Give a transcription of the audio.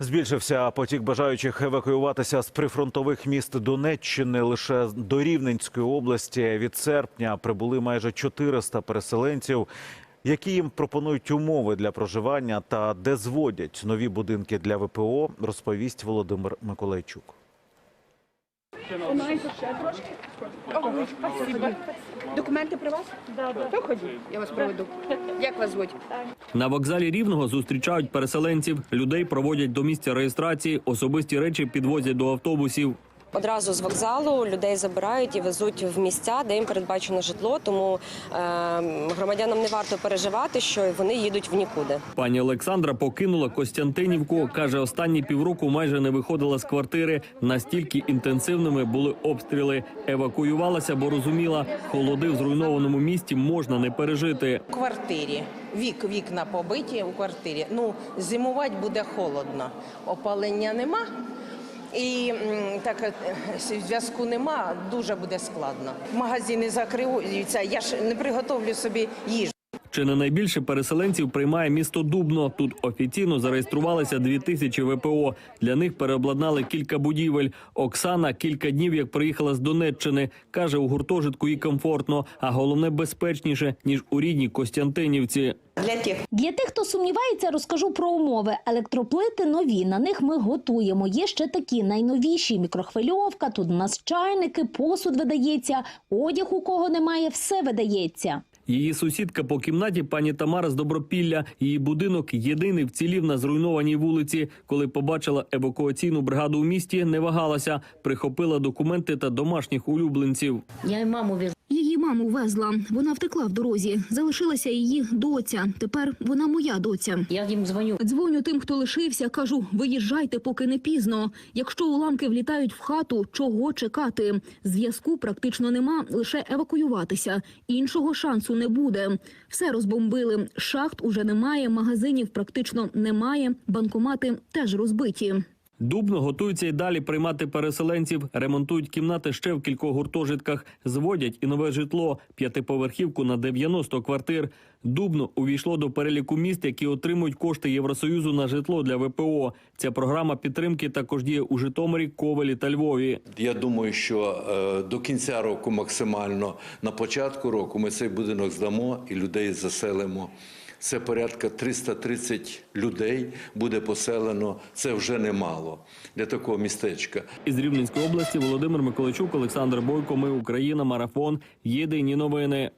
Збільшився потік бажаючих евакуюватися з прифронтових міст Донеччини. Лише до Рівненської області від серпня прибули майже 400 переселенців, які їм пропонують умови для проживання та де зводять нові будинки для ВПО, розповість Володимир Миколайчук. Документи при вас? Да, да. То ходіть, я вас проведу. Як вас звуть? На вокзалі Рівного зустрічають переселенців. Людей проводять до місця реєстрації, особисті речі підвозять до автобусів. Одразу з вокзалу людей забирають і везуть в місця, де їм передбачено житло. Тому е, громадянам не варто переживати, що вони їдуть в нікуди. Пані Олександра покинула Костянтинівку. каже, останні півроку майже не виходила з квартири. Настільки інтенсивними були обстріли. Евакуювалася, бо розуміла, холоди в зруйнованому місті можна не пережити. У квартирі. Вік, вікна побиті у квартирі. Ну, зимувати буде холодно. Опалення нема. І так е, зв'язку нема, дуже буде складно. Магазини закриються, я ж не приготовлю собі їжу. Чи не найбільше переселенців приймає місто Дубно? Тут офіційно зареєструвалися дві тисячі ВПО. Для них переобладнали кілька будівель. Оксана кілька днів як приїхала з Донеччини. каже, у гуртожитку їй комфортно, а головне безпечніше ніж у рідній Костянтинівці. Для тих, Для тих, хто сумнівається, розкажу про умови. Електроплити нові. На них ми готуємо. Є ще такі найновіші: мікрохвильовка. Тут у нас чайники, посуд видається. Одяг у кого немає, все видається. Її сусідка по кімнаті пані Тамара з Добропілля. Її будинок єдиний вцілів на зруйнованій вулиці. Коли побачила евакуаційну бригаду у місті, не вагалася, прихопила документи та домашніх улюбленців. Я і маму везла. Маму везла. Вона втекла в дорозі. Залишилася її доця. Тепер вона моя доця. Я їм дзвоню. Дзвоню тим, хто лишився. Кажу, виїжджайте, поки не пізно. Якщо уламки влітають в хату, чого чекати? Зв'язку практично нема, лише евакуюватися. Іншого шансу не буде. Все розбомбили. Шахт уже немає, магазинів практично немає. Банкомати теж розбиті. Дубно готується й далі приймати переселенців, ремонтують кімнати ще в кількох гуртожитках, зводять і нове житло, п'ятиповерхівку на 90 квартир. Дубно увійшло до переліку міст, які отримують кошти Євросоюзу на житло для ВПО. Ця програма підтримки також діє у Житомирі, Ковелі та Львові. Я думаю, що е, до кінця року максимально на початку року ми цей будинок здамо і людей заселимо. Це порядка 330 людей буде поселено. Це вже немало для такого містечка. Із Рівненської області Володимир Миколайчук, Олександр Бойко. Ми Україна. Марафон. Єдині новини.